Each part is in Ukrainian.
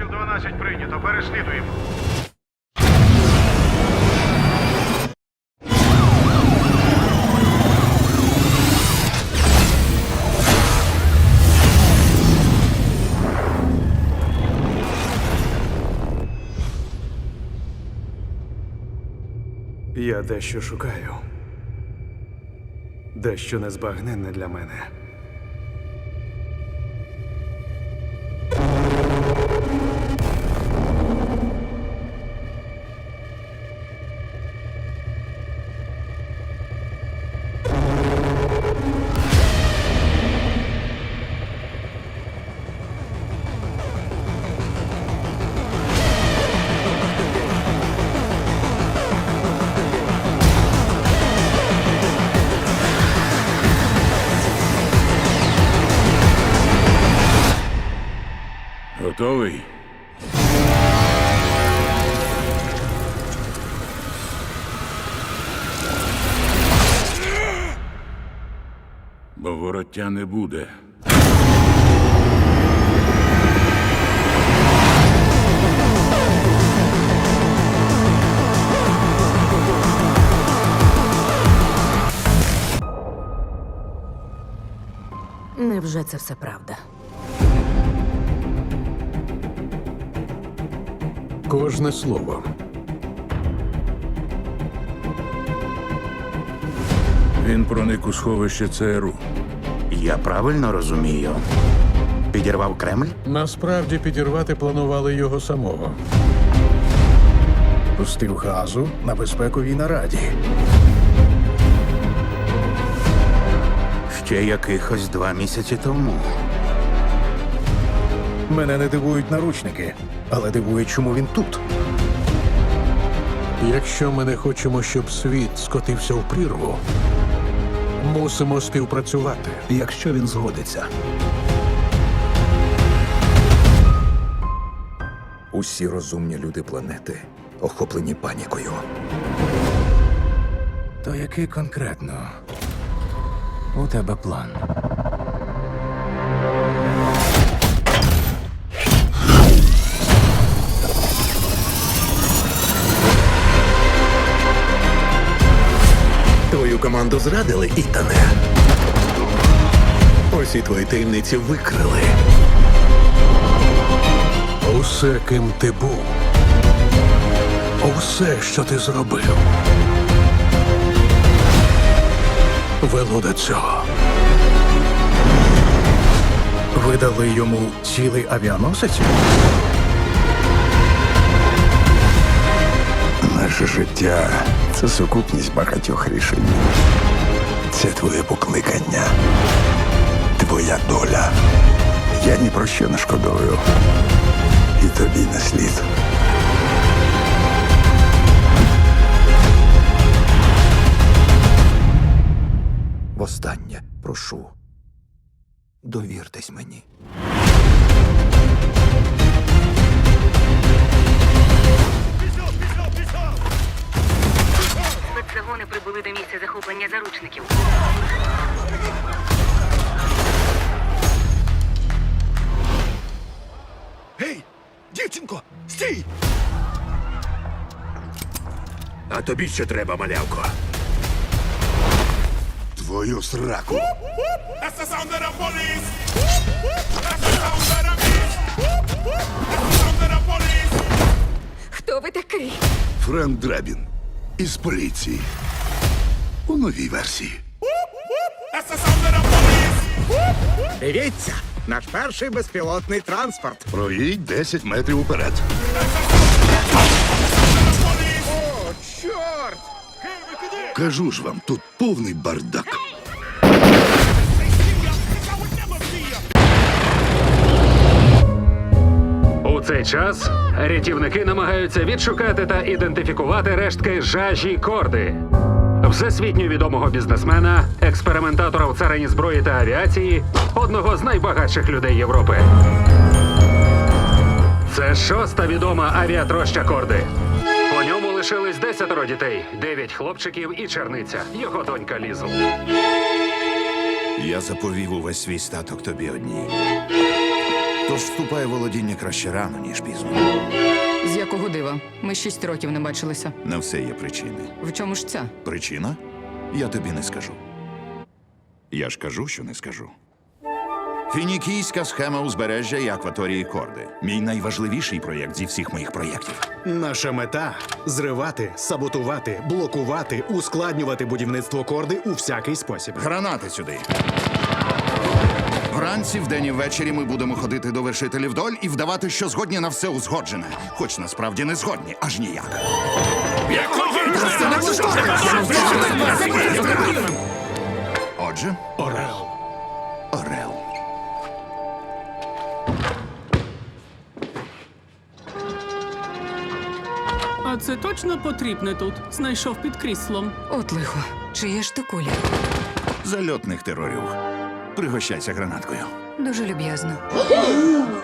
Вишкіл 12 прийнято. Переслідуємо. Я дещо шукаю. Дещо незбагненне для мене. Готовий? Бо вороття не буде. Невже це все правда? Кожне слово. Він проник у сховище ЦРУ. Я правильно розумію. Підірвав Кремль? Насправді підірвати планували його самого. Пустив газу на безпековій нараді. Ще якихось два місяці тому. Мене не дивують наручники, але дивує, чому він тут. Якщо ми не хочемо, щоб світ скотився в прірву, мусимо співпрацювати. Якщо він згодиться. Усі розумні люди планети охоплені панікою. То який конкретно у тебе план? Команду зрадили, Ітане. Усі твої таємниці викрили. Усе, ким ти був, усе, що ти зробив, вело до цього. Видали йому цілий авіаносець? Наше життя це сукупність багатьох рішень. Це твоє покликання, твоя доля. Я ні про що не шкодую. І тобі не слід. Востаннє прошу. Довіртесь мені. Спецзагони прибули до місця захоплення заручників. Гей, дівчинко, стій! А тобі що треба, малявко? Твою сраку. Хто ви такий? Френк Драбін із поліції. У новій версії. Дивіться, наш перший безпілотний транспорт. Проїдь 10 метрів уперед. О, чорт! Кажу ж вам, тут повний бардак. Цей час рятівники намагаються відшукати та ідентифікувати рештки жажі корди. Всесвітньо відомого бізнесмена, експериментатора в царині зброї та авіації, одного з найбагатших людей Європи. Це шоста відома авіатроща корди. По ньому лишились десятеро дітей, дев'ять хлопчиків і черниця, його донька Лізл. Я заповів увесь свій статок тобі одній. Тож вступає в володіння краще рано, ніж пізно. З якого дива? Ми шість років не бачилися. На все є причини. В чому ж ця? Причина? Я тобі не скажу. Я ж кажу, що не скажу. Фінікійська схема узбережжя і акваторії Корди. Мій найважливіший проєкт зі всіх моїх проєктів. Наша мета зривати, саботувати, блокувати, ускладнювати будівництво корди у всякий спосіб. Гранати сюди. Вранці, вдень і ввечері ми будемо ходити до вершителів доль і вдавати, що згодні на все узгоджене. Хоч насправді не згодні, аж ніяк. Отже, Орел. Орел. А це точно потрібне тут. Знайшов під кріслом. От лихо. Чиє ж то куля? Зальотних терорів. Пригощайся гранаткою. Дуже люб'язно.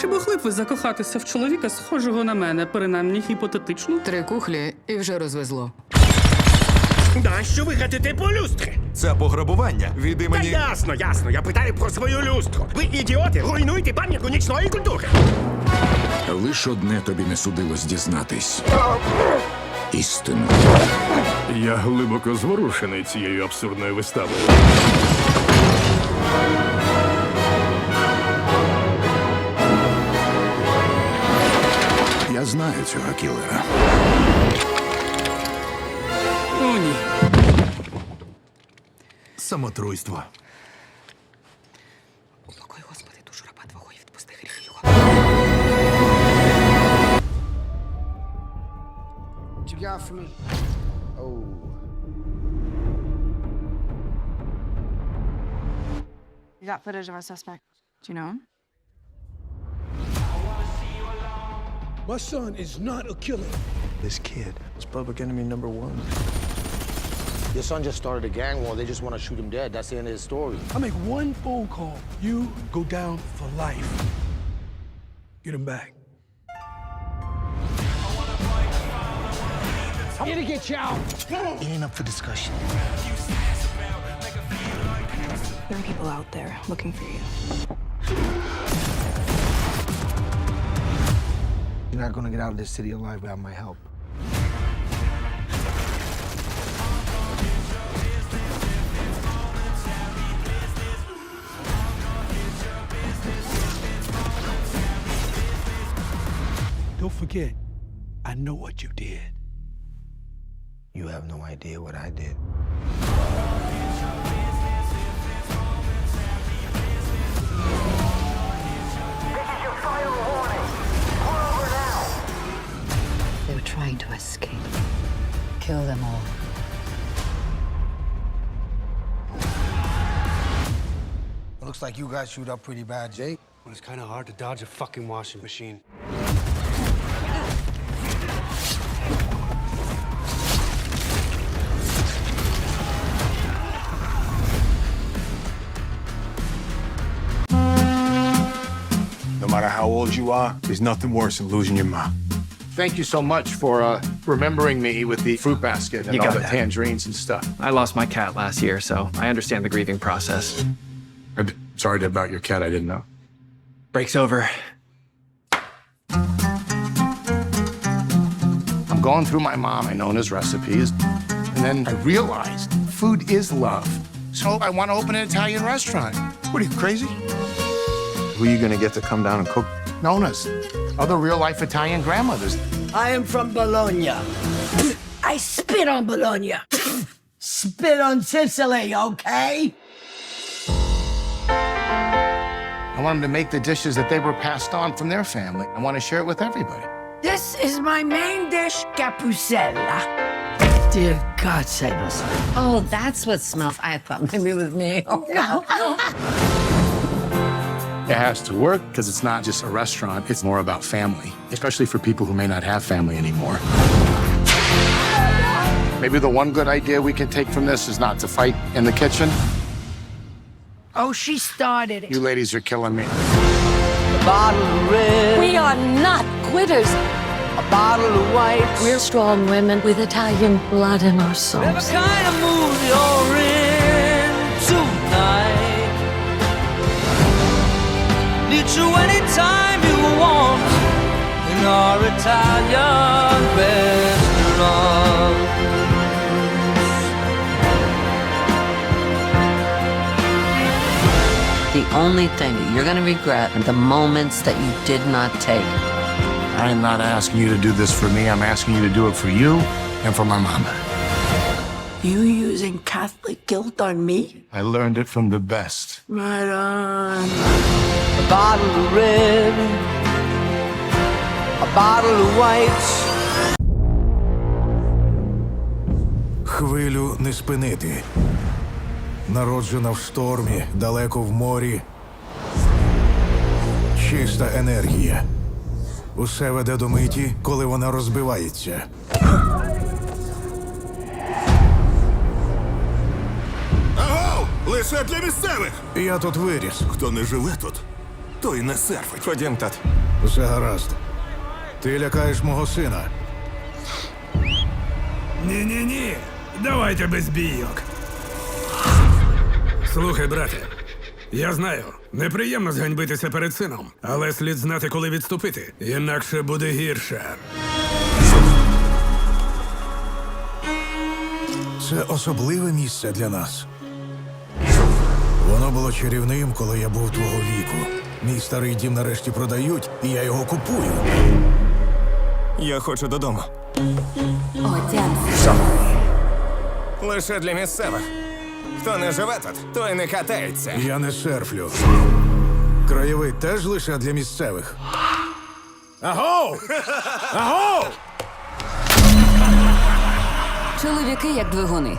Чи могли б ви закохатися в чоловіка, схожого на мене, принаймні гіпотетично? Три кухлі і вже розвезло. Нащо ви гатите по люстри? Це пограбування від Та імені. ясно, ясно. Я питаю про свою люстру. Ви ідіоти, руйнуєте пам'ятку нічної культури. Лиш одне тобі не судилось дізнатись. Істину. Я глибоко зворушений цією абсурдною виставою. Цього кілера. О, ні. Самотруйство. Упокой, Господи, душу раба Твого і відпусти гріхи його. You got footage of our suspect. Do you know him? My son is not a killer. This kid is public enemy number one. Your son just started a gang war. They just want to shoot him dead. That's the end of his story. I make one phone call. You go down for life. Get him back. I'm gonna get you out. It ain't up for discussion. There are people out there looking for you. You're not gonna get out of this city alive without my help. Don't forget, I know what you did. You have no idea what I did. They were trying to escape. Kill them all. Looks like you got shoot up pretty bad, Jake. When it's kind of hard to dodge a fucking washing machine. No matter how old you are, there's nothing worse than losing your mom. Thank you so much for uh, remembering me with the fruit basket and You all got the that. tangerines and stuff. I lost my cat last year, so I understand the grieving process. I'm sorry about your cat. I didn't know. Break's over. I'm going through my mom and Nona's recipes, and then I realized food is love. So I want to open an Italian restaurant. What are you, crazy? Who are you gonna get to come down and cook? Nona's. Other real life Italian grandmothers. I am from Bologna. I spit on Bologna. spit on Sicily, okay? I want them to make the dishes that they were passed on from their family. I want to share it with everybody. This is my main dish, capusella. Dear God, save us. Oh, that's what smells. I thought maybe it was me. Oh, no. It has to work because it's not just a restaurant, it's more about family, especially for people who may not have family anymore. Maybe the one good idea we can take from this is not to fight in the kitchen. Oh, she started it. You ladies are killing me. We are not quitters. A bottle of white. We're strong women with Italian blood in our souls. kind of mood you're in you anytime you want in our Italian restaurant. The only thing that you're going to regret are the moments that you did not take. I am not asking you to do this for me. I'm asking you to do it for you and for my mama. You using Catholic guilt on me? I learned it from the best. Right on. A bottle of red, a bottle of white. Хвилю не спинити. Народжена в штормі, далеко в морі. Чиста енергія. Усе веде до миті, коли вона розбивається. Аго! Лише для місцевих! Я тут виріс. Хто не живе тут, той не серфить. Ходім, тат. Все гаразд. Ти лякаєш мого сина. Ні-ні-ні. Давайте без бійок. Слухай, брате, я знаю, неприємно зганьбитися перед сином, але слід знати, коли відступити. Інакше буде гірше. Це особливе місце для нас. Воно було чарівним, коли я був твого віку. Мій старий дім нарешті продають, і я його купую. Я хочу додому. Лише для місцевих. Хто не живе тут, той не катається. Я не серфлю. Краєвид теж лише для місцевих. Аго! Аго! Чоловіки як двигуни.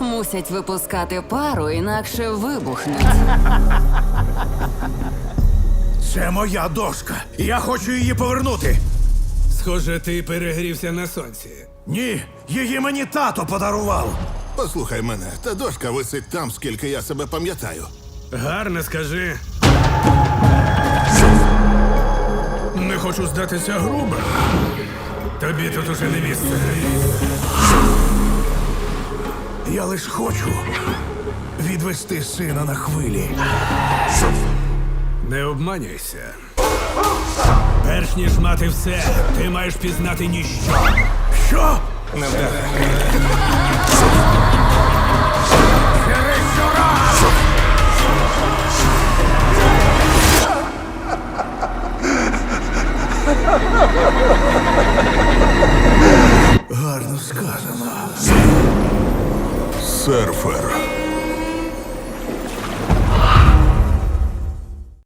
Мусять випускати пару, інакше вибухнуть. Це моя дошка. Я хочу її повернути. Схоже, ти перегрівся на сонці. Ні, її мені тато подарував. Послухай мене, та дошка висить там, скільки я себе пам'ятаю. Гарно скажи. Не хочу здатися грубо. Тобі тут уже не місце. Я лиш хочу відвести сина на хвилі. Не обманюйся. Перш ніж мати все, ти маєш пізнати ніщо. Що? Не. Гарно сказано. Серфер.